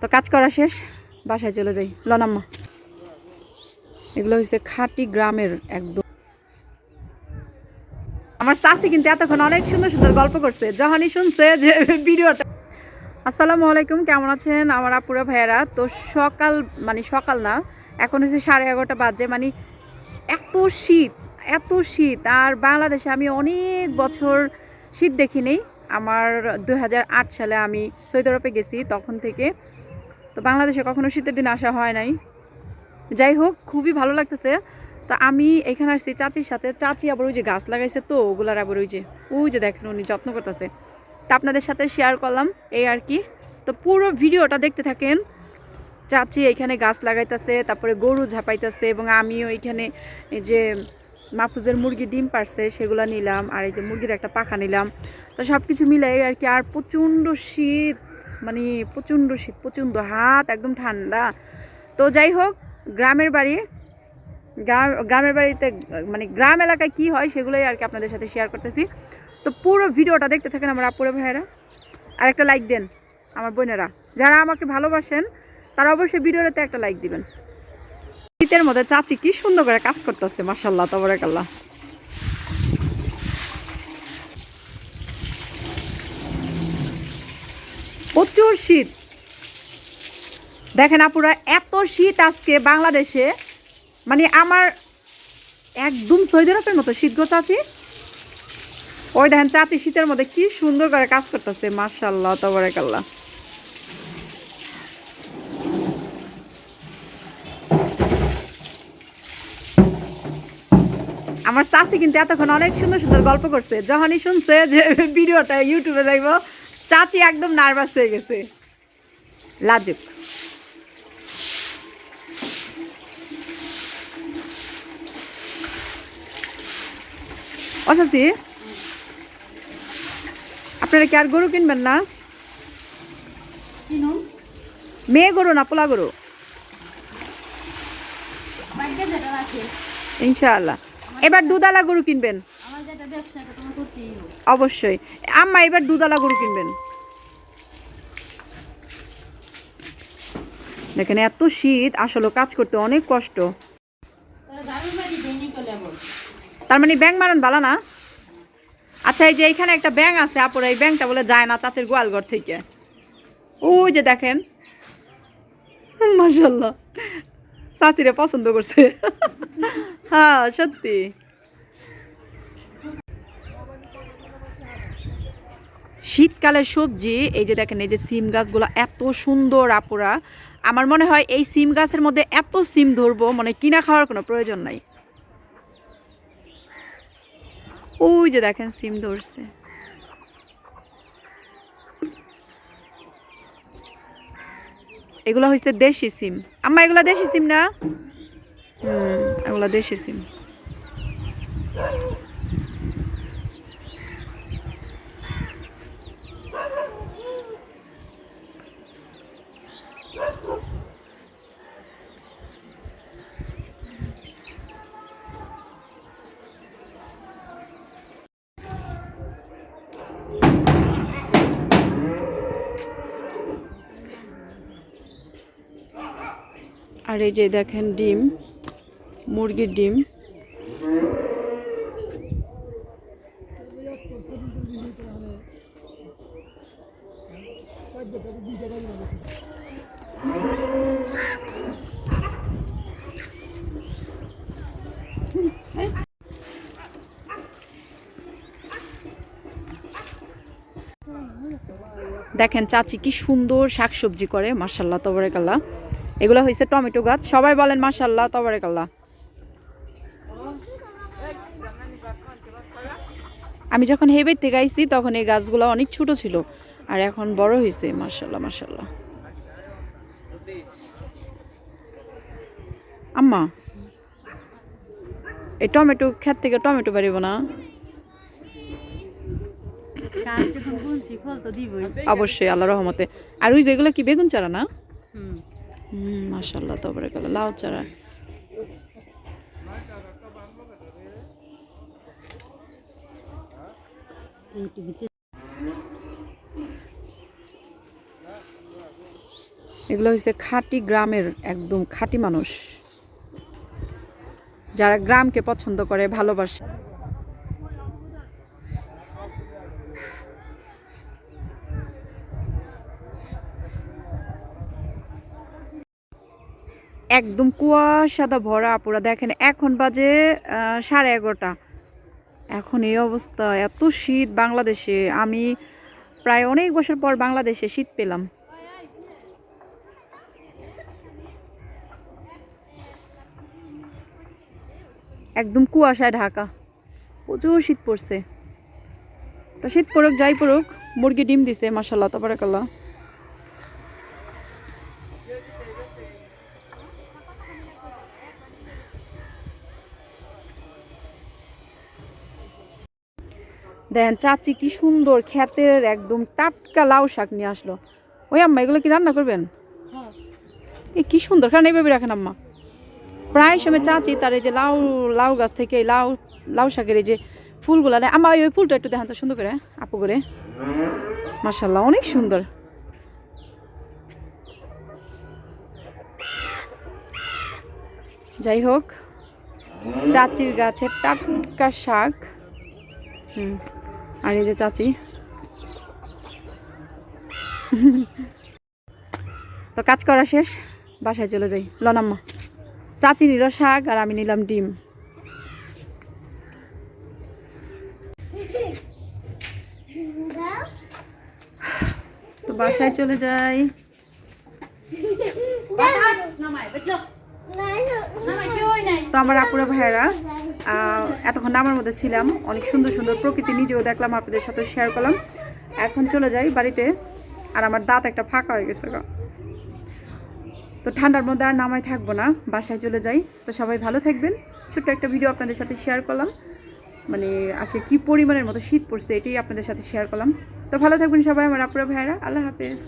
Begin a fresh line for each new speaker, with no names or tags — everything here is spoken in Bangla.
তো কাজ করা শেষ, বাসায় চলে যাই। লনাম্মা এগুলো হচ্ছে খাঁটি গ্রামের একদম আমার চাষি কিন্তু এতক্ষণ অনেক সুন্দর সুন্দর গল্প করছে। যখনই শুনছে যে ভিডিওটা আসসালামু আলাইকুম, কেমন আছেন? আমার আপুরা ভাইয়েরা, তো সকাল মানে সকাল না, এখন হচ্ছে সাড়ে এগারোটা বাজে। মানে এত শীত এত শীত। আর বাংলাদেশে আমি অনেক বছর শীত দেখিনি। আমার দু হাজার আট সালে আমি সৌদি গেছি তখন থেকে। তো বাংলাদেশে কখনো শীতের দিন আসা হয় নাই। যাই হোক, খুবই ভালো লাগতেছে। তো আমি এখানে আসছি চাচির সাথে। চাচি আবার ওই যে গাছ লাগাইছে তো, ওগুলার আবার ওই যে ওই যে দেখেন উনি যত্ন করতেছে। তা আপনাদের সাথে শেয়ার করলাম, এই আর কি। তো পুরো ভিডিওটা দেখতে থাকেন। চাচি এখানে গাছ লাগাইতেছে, তারপরে গরু ঝাপাইতেছে এবং আমিও এখানে এই যে মাহফুজের মুরগি ডিম পারছে, সেগুলো নিলাম, আর এই যে মুরগির একটা পাখা নিলাম। তো সব কিছু মিলাই আর কি, আর প্রচণ্ড শীত মানে প্রচণ্ড শীত, প্রচণ্ড হাত, একদম ঠান্ডা। তো যাই হোক, গ্রামের বাড়ি, গ্রাম, গ্রামের বাড়িতে মানে গ্রাম এলাকায় কি হয় সেগুলোই আর কি আপনাদের সাথে শেয়ার করতেছি। তো পুরো ভিডিওটা দেখতে থাকেন আমার আপুরে ভাইয়েরা। আর একটা লাইক দেন, আমার বোনেরা। যারা আমাকে ভালোবাসেন, তারা অবশ্যই ভিডিওটাতে একটা লাইক দিবেন। শীতের মধ্যে চাচি কি সুন্দর করে কাজ করতেছে মাসাল্লাহ তবরাকাল্লাহ। প্রচুর শীত। দেখেন আপুরা, এত শীত আজকে বাংলাদেশে। মানে আমার একদম সৌদি আরবের মতো শীত গো চাচি। ওই দেখেন চাচি শীতের মধ্যে কি সুন্দর করে কাজ করতেছে মার্শাল্লাহ তবরাকাল্লাহ। আমার চাচি কিন্তু এতক্ষণ অনেক সুন্দর সুন্দর গল্প করছে। যখনই শুনছে যে ভিডিওটা ইউটিউবে দেখব চাচি একদম নার্ভাস হয়ে গেছে। লাজুক ও চাচি আপনারা কি আর গরু কিনবেন না? মেয়ে গরু না পোলা গরু? ইনশাআল্লাহ। এবার দুধালা গরু কিনবেন। অবশ্যই। আম্মা এবার দুধালা গরু কিনবেন। দেখেন এত শীত আসলে কাজ করতে অনেক কষ্ট। তার মানে ব্যাং মারান ভালো না? আচ্ছা এই যে এখানে একটা ব্যাং আছে আপুর এই ব্যাংটা বলে যায় না চাচের গোয়ালঘর থেকে। ওই যে দেখেন। মাসাল্লাহ চাচিরে পছন্দ করছে। হ্যাঁ সত্যি। শীতকালের সবজি, এই যে দেখেন, এই যে সিম গাছগুলো এত সুন্দর আপুরা। আমার মনে হয় এই সিম গাছের মধ্যে এত সিম ধরবো মানে কিনা খাওয়ার কোনো প্রয়োজন নাই। ওই যে দেখেন, সিম ধরছে। এগুলো হচ্ছে দেশি সিম। আম্মা, এগুলো দেশি সিম না? হুম। এগুলো দেশি সিম আর এই যে দেখেন ডিম। মুরগির ডিম। দেখেন চাচি কি সুন্দর শাকসবজি করে মার্শাল্লাহ তবরেকাল্লাহ। এগুলো হয়েছে টমেটো গাছ। সবাই বলেন মার্শাল্লাহ তবরেকাল্লাহ। আমি যখন হেবের থেকে আইছি তখন এই গাছগুলো অনেক ছোট ছিল আর এখন বড় হয়েছে মার্শাল্লাহ মার্শাল্লাহ আম্মা এই টমেটো ক্ষেত থেকে টমেটো পারিব না? অবশ্যই আল্লাহ রহমতে। আর ওই যেগুলো কি বেগুন চারা না? মাশাল্লাহ তারপরে গেল লাউ চারা। এগুলো হচ্ছে খাঁটি গ্রামের একদম খাঁটি মানুষ। যারা গ্রামকে পছন্দ করে, ভালোবাসে। একদম কুয়াশাদা ভরা আপুরা দেখেন, এখন বাজে সাড়ে এগারোটা। এখন এই অবস্থা, এত শীত বাংলাদেশে। আমি প্রায় অনেক বছর পর বাংলাদেশে শীত পেলাম। একদম কুয়াশায় ঢাকা। প্রচুর শীত পড়ছে। তা শীত পড়ুক, যাই পড়ুক, মুরগি ডিম দিছে মাসাল্লাহ তাবারাকাল্লাহ। দেখেন চাচি কি সুন্দর ক্ষেতের একদম টাটকা লাউ শাক নিয়ে আসলো। ওই আম্মা এগুলো কি রান্না করবেন?
হ্যাঁ।
এ কি সুন্দর কারণ এইভাবে রাখেন আম্মা। প্রায় সময় চাচি তার এই যে লাউ লাউ গাছ থেকে এই লাউ লাউ শাকের এই যে ফুলগুলো নেয়। আমার ওই ফুলটা একটু দেখান তো সুন্দর করে আপু করে। মার্শাল্লাহ অনেক সুন্দর। যাই হোক চাচির গাছের টাটকা শাক। হুম। আর এই যে চাচি। তো কাজ করা শেষ বাসায় চলে যাই। লনাম্মা চাচি নিল শাক আর আমি নিলাম ডিম। তো বাসায় চলে যাই। তো আমার আপুরা ভাইয়েরা এতক্ষণ আমার মধ্যে ছিলাম। অনেক সুন্দর সুন্দর প্রকৃতি নিজেও দেখলাম, আপনাদের সাথে শেয়ার করলাম। এখন চলে যাই বাড়িতে, আর আমার দাঁত একটা ফাঁকা হয়ে গেছে। তো ঠান্ডার মধ্যে আর নামাই থাকব না, বাসায় চলে যাই। তো সবাই ভালো থাকবেন। ছোট্ট একটা ভিডিও আপনাদের সাথে শেয়ার করলাম। মানে আজকে কি পরিমাণের মতো শীত পড়ছে এটাই আপনাদের সাথে শেয়ার করলাম। তো ভালো থাকবেন সবাই, আমার আপুরা ভাইয়েরা। আল্লাহ হাফেজ।